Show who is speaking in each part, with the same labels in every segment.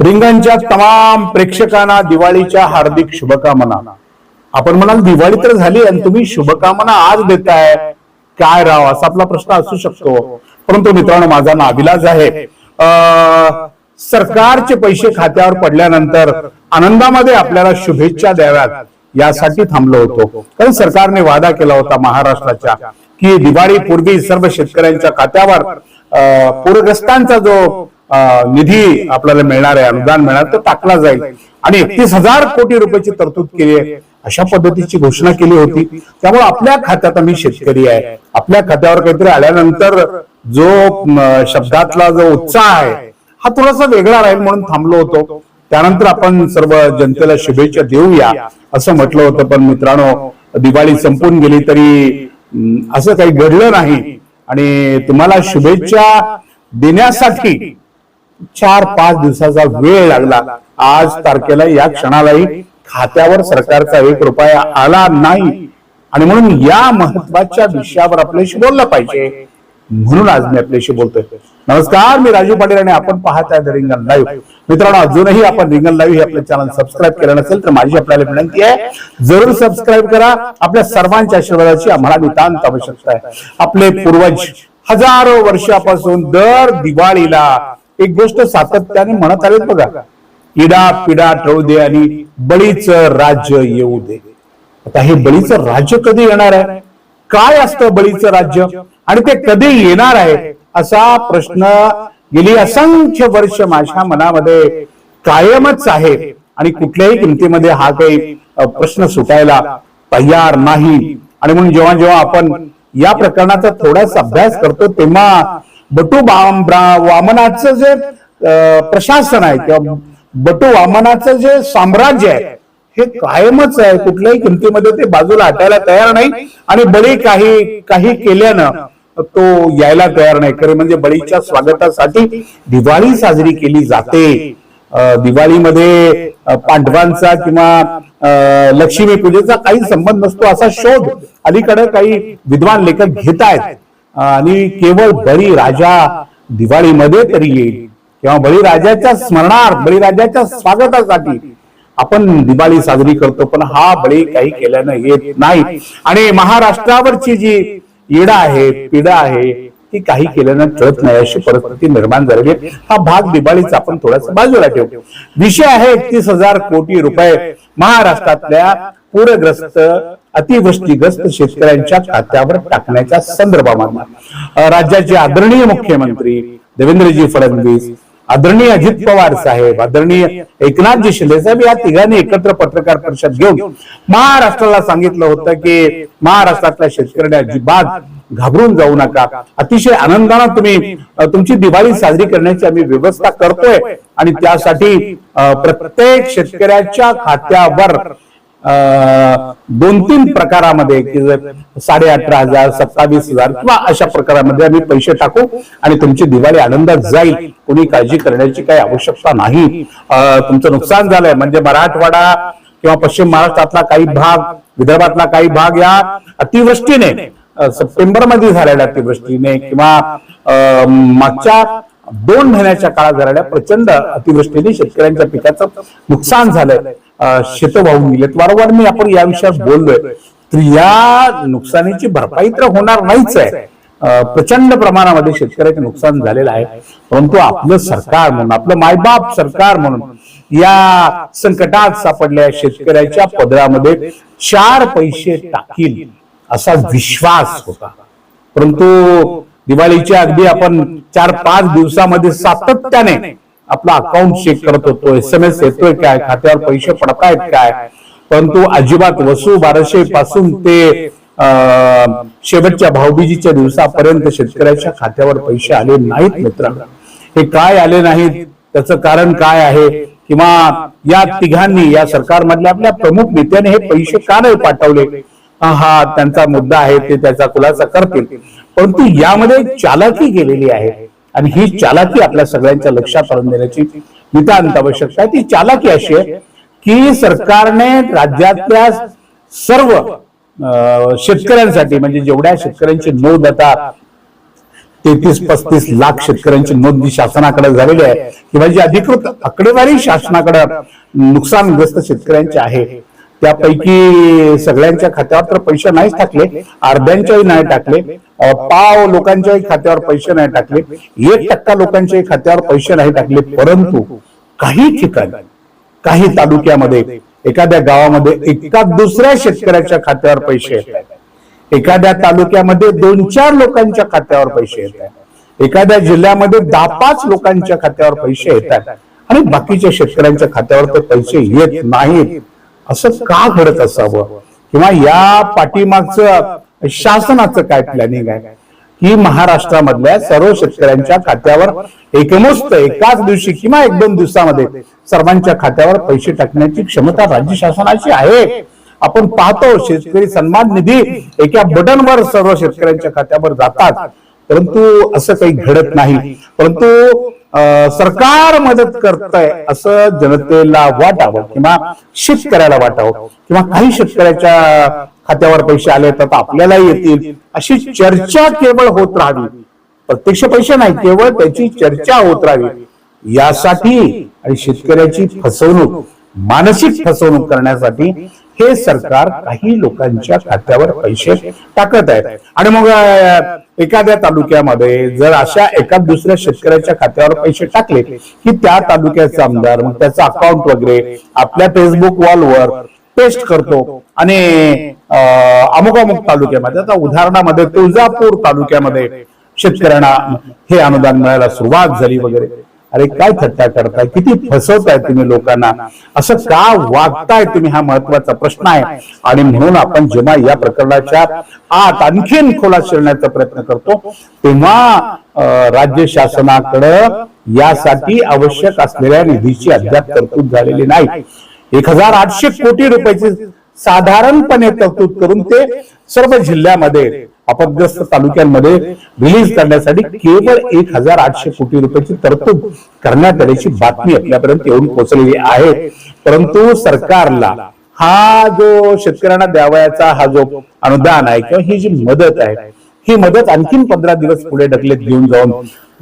Speaker 1: रिंगणच्या तमाम प्रेक्षकांना दिवाळीच्या हार्दिक शुभकामना. आपण म्हणाल दिवाळी तर झाली आणि तुम्ही शुभकामना आज देताय. काय राव असा आपला प्रश्न असू शकतो. परंतु मित्रांनो माझा नाविलाज आहे. अं, सरकारचे पैसे खात्यावर पडल्यानंतर आनंदामध्ये आपल्याला शुभेच्छा द्याव्यात यासाठी थांबलो होतो. कारण सरकारने वादा केला होता महाराष्ट्राच्या की दिवाळी पूर्वी सर्व शेतकऱ्यांच्या खात्यावर अं, पूरग्रस्तांचा जो निधी आपल्याला मिळणार आहे अनुदान मिळणार तो टाकला जाईल. आणि एकतीस हजार कोटी रुपयाची तरतूद केली आहे अशा पद्धतीची घोषणा केली होती. त्यामुळे आपल्या खात्यात आम्ही शेतकरी आहे. आपल्या खात्यावर काहीतरी आल्यानंतर जो शब्दातला जो उत्साह आहे हा थोडासा वेगळा राहील म्हणून थांबलो होतो. त्यानंतर आपण सर्व जनतेला शुभेच्छा देऊया असं म्हटलं होतं. पण मित्रांनो दिवाळी संपून गेली तरी असं काही घडलं नाही. आणि तुम्हाला शुभेच्छा देण्यासाठी चार पाच दिवसाचा वेळ लागला. आज तारखेला या क्षणालाही खात्यावर सरकारचा एक रुपया आला नाही. आणि म्हणून या महत्त्वाच्या विषयावर आपल्याशी बोललं पाहिजे. म्हणून आज मी आपल्याशी बोलतोय. नमस्कार मी राजू पाटील आणि आपण पाहत आहे रिंगण लाईव्ह मित्रांनो अजूनही आपण रिंगण लाईव्ह हे आपलं चॅनल सबस्क्राईब केलं नसेल तर माझी आपल्याला विनंती आहे जरूर सबस्क्राईब करा. आपल्या सर्वांच्या आशीर्वादाची आम्हाला नितांत आवश्यकता आहे. आपले पूर्वज हजारो वर्षापासून दर दिवाळीला एक गोष्ट सातत्याने म्हणत आले बघा इडा पिडा टळू दे आणि बळीचं राज्य येऊ दे. आता हे बळीचं राज्य कधी येणार आहे? काय असतं बळीचं राज्य? आणि ते कधी येणार आहे? असा प्रश्न गेली असंख्य वर्ष माझ्या मनामध्ये कायमच आहे. आणि कुठल्याही किमतीमध्ये हा काही प्रश्न सुटायला तयार नाही. आणि म्हणून जेव्हा जेव्हा आपण या प्रकरणाचा थोडासा अभ्यास करतो तेव्हा बटू बाम- ब्रा- वामनाचं जे प्रशासन आहे किंवा बटू वामनाचं जे साम्राज्य आहे हे कायमच आहे. कुठल्याही किमतीमध्ये ते बाजूला हटायला तयार नाही आणि बळी काही काही केल्यानं तो यायला तयार नाही. खरं म्हणजे बळीच्या स्वागतासाठी दिवाळी साजरी केली जाते. दिवाळीमध्ये पांडवांचा किंवा लक्ष्मी पूजेचा काही संबंध नसतो असा शोध अलीकडे काही विद्वान लेखक घेत आहेत. आणि केवळ बळी राजा दिवाळीमध्ये तरी येईल. किंवा बळीराजाच्या स्मरणार्थ बळीराजाच्या स्वागतासाठी आपण दिवाळी साजरी करतो पण हा बळी काही केल्यानं येत नाही. आणि महाराष्ट्रावरची जी इडा आहे पिडा आहे ती काही केल्यानं कळत नाही अशी परिस्थिती निर्माण झालेली आहे. हा भाग दिवाळीचा आपण थोडासा बाजूला ठेवतो विषय आहे एकतीस हजार कोटी रुपये महाराष्ट्रातल्या पूरग्रस्त अतिवृष्टीग्रस्त शेतकऱ्यांच्या खात्यावर टाकण्याच्या संदर्भामध्ये. राज्याचे आदरणीय मुख्यमंत्री देवेंद्रजी फडणवीस आदरणीय अजित पवार साहेब आदरणीय एकनाथजी शिंदे साहेब या तिघांनी एकत्र पत्रकार परिषद घेऊन महाराष्ट्राला सांगितलं होतं की महाराष्ट्रातल्या शेतकऱ्यांनी अजिबात घाबरून जाऊ नका. अतिशय आनंदाने तुम्ही तुमची दिवाळी साजरी करण्याची आम्ही व्यवस्था करतोय आणि त्यासाठी प्रत्येक शेतकऱ्याच्या खात्यावर दोन तीन प्रकारामध्ये साडे अठरा हजार सत्तावीस हजार किंवा अशा प्रकारामध्ये आम्ही पैसे टाकू आणि तुमची दिवाळी आनंदात जाईल. कोणी काळजी करण्याची काही आवश्यकता नाही. अ, तुमचं नुकसान झालंय. म्हणजे मराठवाडा किंवा पश्चिम महाराष्ट्रातला काही भाग विदर्भातला काही भाग या अतिवृष्टीने सप्टेंबरमध्ये झालेल्या अतिवृष्टीने किंवा अ, मागच्या दोन महिन्याच्या काळात झालेल्या प्रचंड अतिवृष्टीने शेतकऱ्यांच्या पिकाचं नुकसान झालंय. शेत वाहून गेलेत. वारंवार मी आपण या विषयात बोललोय. तर या नुकसानीची भरपाई तर होणार नाहीच आहे. प्रचंड प्रमाणामध्ये शेतकऱ्याचे नुकसान झालेलं आहे. परंतु आपलं सरकार म्हणून आपलं मायबाप सरकार म्हणून या संकटात सापडल्या शेतकऱ्याच्या पदरामध्ये चार पैसे टाकील असा विश्वास होता. परंतु दिवाळीच्या अगदी आपण चार पाच दिवसामध्ये सातत्याने आपला अकाउंट चेक करत होतो एस एम एस येतोय काय खात्यावर पैसे पडतायत काय? परंतु अजिबात वसू बाराशे पासून ते अं, शेवटच्या भाऊबीजीच्या दिवसापर्यंत शेतकऱ्याच्या खात्यावर पैसे आले नाहीत मित्रांनो. हे काय आले नाहीत? त्याचं कारण काय आहे? किंवा या तिघांनी या सरकारमधल्या आपल्या प्रमुख नेत्याने हे पैसे का नाही पाठवले? हा त्यांचा मुद्दा आहे ते त्याचा खुलासा करतील. परंतु यामध्ये चालाकी गेलेली आहे. आणि ही चालाकी आपल्या सगळ्यांच्या लक्षात आणून देण्याची नितांत आवश्यकता आहे. ती चालाकी अशी आहे की सरकारने राज्यातल्या सर्व अं, शेतकऱ्यांसाठी म्हणजे जेवढ्या शेतकऱ्यांची नोंद आता तेहतीस पस्तीस लाख शेतकऱ्यांची नोंदणी शासनाकडे झालेली आहे किंवा जी अधिकृत आकडेवारी शासनाकडे नुकसानग्रस्त शेतकऱ्यांची आहे त्यापैकी सगळ्यांच्या खात्यावर तर पैसे नाहीच टाकले. अर्ध्यांच्याही नाही टाकले. पाव लोकांच्याही खात्यावर पैसे नाही टाकले. एक टक्का लोकांच्याही खात्यावर पैसे नाही टाकले. परंतु काही ठिकाणी काही तालुक्यामध्ये एखाद्या गावामध्ये एका दुसऱ्या शेतकऱ्याच्या खात्यावर पैसे येत आहेत. एखाद्या तालुक्यामध्ये दोन चार लोकांच्या खात्यावर पैसे येत आहेत. एखाद्या जिल्ह्यामध्ये दहा पाच लोकांच्या खात्यावर पैसे येतात आणि बाकीच्या शेतकऱ्यांच्या खात्यावर ते पैसे येत नाहीत. असं का घडत असावं? किंवा या पाठीमागचं शासनाचं काय प्लॅनिंग आहे? की महाराष्ट्रामधल्या सर्व शेतकऱ्यांच्या खात्यावर एकमस्त एकाच दिवशी किंवा एक दोन दिवसामध्ये सर्वांच्या खात्यावर पैसे टाकण्याची क्षमता राज्य शासनाची आहे. आपण पाहतो शेतकरी सन्मान निधी एका बटनवर सर्व शेतकऱ्यांच्या खात्यावर जातात. परंतु असं काही घडत नाही. परंतु सरकार मदत करतंय असं जनतेला वाटावं किंवा शेतकऱ्याला वाटावं किंवा काही शेतकऱ्याच्या खात्यावर पैसे आले तर आपल्याला येतील अशी चर्चा केवळ होत राहावी. प्रत्यक्ष पैसे नाही केवळ त्याची चर्चा होत राहावी. यासाठी आणि शेतकऱ्याची फसवणूक मानसिक फसवणूक करण्यासाठी हे सरकार काही लोकांच्या खात्यावर पैसे टाकत आहे. आणि मग एखाद्या तालुक्यामध्ये जर अशा एका दुसऱ्या शेतकऱ्याच्या खात्यावर पैसे टाकले की त्या तालुक्याचे आमदार मग त्याचं अकाउंट वगैरे आपल्या फेसबुक वॉलवर पेस्ट करतो आणि अमुक अमुक तालुक्यामध्ये आता उदाहरणामध्ये तुळजापूर तालुक्यामध्ये शेतकऱ्यांना हे अनुदान मिळायला सुरुवात झाली वगैरे. अरे काय थट्टा करताय? किती फसवताय तुम्ही लोकांना? असं का वागताय तुम्ही? हा महत्त्वाचा प्रश्न आहे. आणि म्हणून आपण जेव्हा या प्रकरणाच्या आत आणखीन खोलात शिरण्याचा प्रयत्न करतो तेव्हा राज्य शासनाकडं यासाठी आवश्यक असलेल्या निधीची अद्याप तरतूद झालेली नाही. एक हजार आठशे कोटी रुपयाची साधारणपणे तरतूद करून ते सर्व जिल्ह्यामध्ये अपग्रस्त तालुक्यांमध्ये रिलीज करण्यासाठी केवळ एक हजार आठशे कोटी रुपयाची तरतूद करण्यात आल्याची बातमी आपल्यापर्यंत येऊन पोहोचलेली आहे. परंतु सरकारला हा जो शेतकऱ्यांना द्यावयाचा हा जो अनुदान आहे किंवा ही जी मदत आहे ही मदत आणखीन पंधरा दिवस पुढे ढकलत घेऊन जाऊन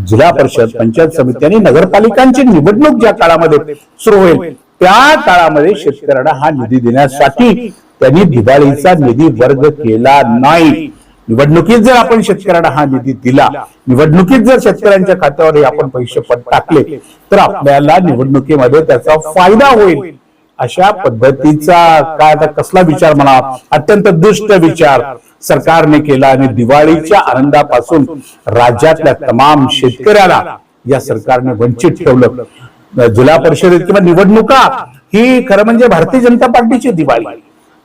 Speaker 1: जिल्हा परिषद पंचायत समिती आणि नगरपालिकांची निवडणूक ज्या काळामध्ये सुरू होईल त्या काळामध्ये शेतकऱ्यांना हा निधी देण्यासाठी त्यांनी दिवाळीचा निधी वर्ग केला नाही. निवडणुकीत जर आपण शेतकऱ्यांना हा निधी दिला निवडणुकीत जर शेतकऱ्यांच्या खात्यावर हे आपण पैसे पण टाकले तर आपल्याला निवडणुकीमध्ये त्याचा फायदा होईल. अशा पद्धतीचा काय आता कसला विचार म्हणा? अत्यंत दुष्ट विचार सरकारने केला आणि दिवाळीच्या आनंदापासून राज्यातल्या तमाम शेतकऱ्याला या सरकारने वंचित ठेवलं. जिल्हा परिषदेत किंवा निवडणुका ही खरं म्हणजे भारतीय जनता पार्टीची दिवाळी.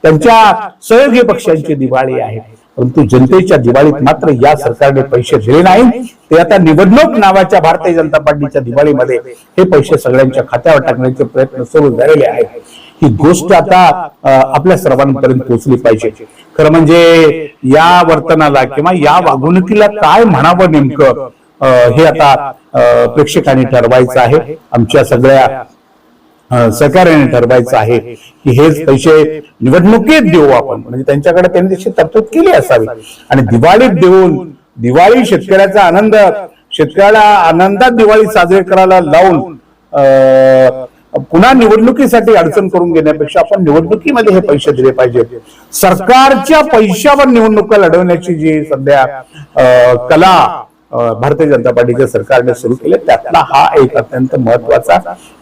Speaker 1: त्यांच्या सहयोगी पक्षांची दिवाळी आहे. परंतु जनतेच्या दिवाळीत मात्र या सरकारने पैसे दिले नाही ते आता निवडणूक नावाच्या भारतीय जनता पार्टीच्या दिवाळीमध्ये हे पैसे सगळ्यांच्या खात्यावर टाकण्याचे प्रयत्न सुरू झालेले आहेत. ही गोष्ट आता आपल्या सर्वांपर्यंत पोहोचली पाहिजे. खरं म्हणजे या वर्तनाला किंवा या वागणुकीला काय म्हणावं नेमकं हे आता प्रेक्षकांनी ठरवायचं आहे. आमच्या सगळ्या अं, सहकार्याने ठरवायचं आहे की हेच पैसे निवडणुकीत देऊ आपण. म्हणजे त्यांच्याकडे त्यांनी तशी तरतूद केली असावी. आणि दिवाळीत देऊन दिवाळी शेतकऱ्याचा आनंद शेतकऱ्याला आनंदात दिवाळी साजरी करायला लावून पुन्हा निवडणुकीसाठी अडचण करून घेण्यापेक्षा आपण निवडणुकीमध्ये हे पैसे दिले पाहिजेत. सरकारच्या पैशावर निवडणुका लढवण्याची जी सध्या कला भारतीय जनता पार्टीच्या सरकारने सुरू केले. त्यातला हा एक अत्यंत महत्त्वाचा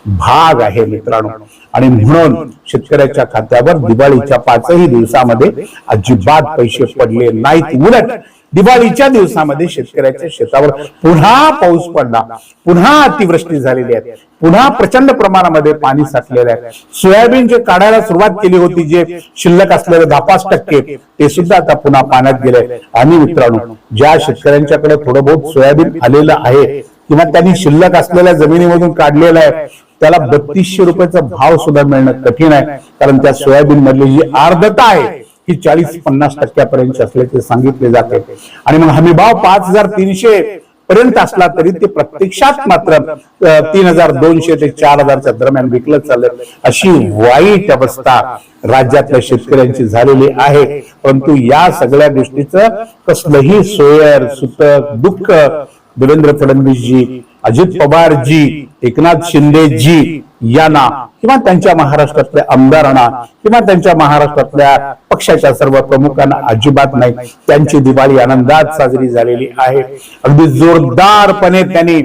Speaker 1: भाग आहे मित्रांनो. आणि म्हणून शेतकऱ्याच्या खात्यावर दिवाळीच्या पाचही दिवसामध्ये अजिबात पैसे पडले नाहीत. उलट दिवाळीच्या दिवसामध्ये शेतकऱ्याच्या शेतावर पुन्हा पाऊस पडला. पुन्हा अतिवृष्टी झालेली आहे. पुन्हा प्रचंड प्रमाणामध्ये पाणी साठलेलं आहे. सोयाबीन जे काढायला सुरुवात केली होती जे शिल्लक असलेले दहा पाच टक्के ते सुद्धा आता पुन्हा पाण्यात गेले आणि मित्रांनो ज्या शेतकऱ्यांच्याकडे थोडं बहुत सोयाबीन आलेलं आहे किंवा त्यांनी शिल्लक असलेल्या जमिनीमधून काढलेलं आहे त्याला बत्तीसशे रुपयाचा भाव सुद्धा मिळणं कठीण आहे. कारण त्या सोयाबीन मधली जी आर्द्रता आहे ही चाळीस पन्नास टक्क्यापर्यंत असल्याचे सांगितले जाते. आणि मग हमी भाव पाच हजार तीनशे पर्यंत असला तरी ते प्रत्यक्षात मात्र तीन हजार दोनशे ते चार हजारच्या दरम्यान विकलं चाललं. अशी वाईट अवस्था राज्यातल्या शेतकऱ्यांची झालेली आहे. परंतु या सगळ्या गोष्टीचं कसलंही सोयर सुतक दुःख देवेंद्र फडणवीसजी अजित पवारजी एकनाथ शिंदेजी यांना किंवा त्यांच्या महाराष्ट्रातल्या आमदारांना किंवा त्यांच्या महाराष्ट्रातल्या पक्षाच्या सर्व प्रमुखांना अजिबात नाही. त्यांची दिवाळी आनंदात साजरी झालेली आहे. अगदी जोरदारपणे त्यांनी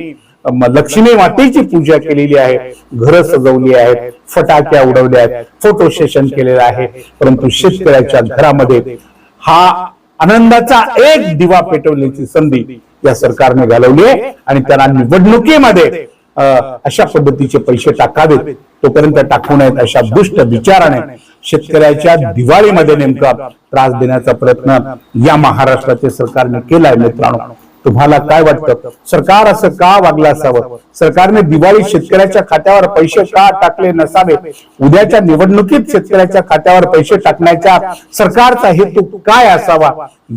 Speaker 1: लक्ष्मी मातेची पूजा केलेली आहे. घरं सजवली आहेत फटाक्या उडवल्या आहेत फोटो सेशन केलेलं आहे. परंतु शेतकऱ्याच्या घरामध्ये हा आनंदाचा एक दिवा पेटवण्याची संधी या सरकारने घालवली आहे आणि त्यांना निवडणुकीमध्ये अशा पद्धतीचे पैसे टाकावेत. तोपर्यंत टाकू नयेत अशा दुष्ट विचाराने शेतकऱ्याच्या दिवाळीमध्ये नेमका त्रास देण्याचा प्रयत्न या महाराष्ट्राच्या सरकारने केलाय मित्रांनो. तुम्हाला काय वाटतं? सरकार असं का वागलं असावं? सरकारने दिवाळी शेतकऱ्याच्या खात्यावर पैसे का टाकले नसावे उद्याच्या निवडणुकीत शेतकऱ्याच्या खात्यावर पैसे टाकण्याचा सरकारचा हेतू काय असावा?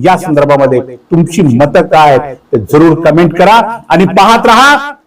Speaker 1: या संदर्भामध्ये तुमची मतं काय आहेत ते जरूर कमेंट करा आणि पाहत रहा.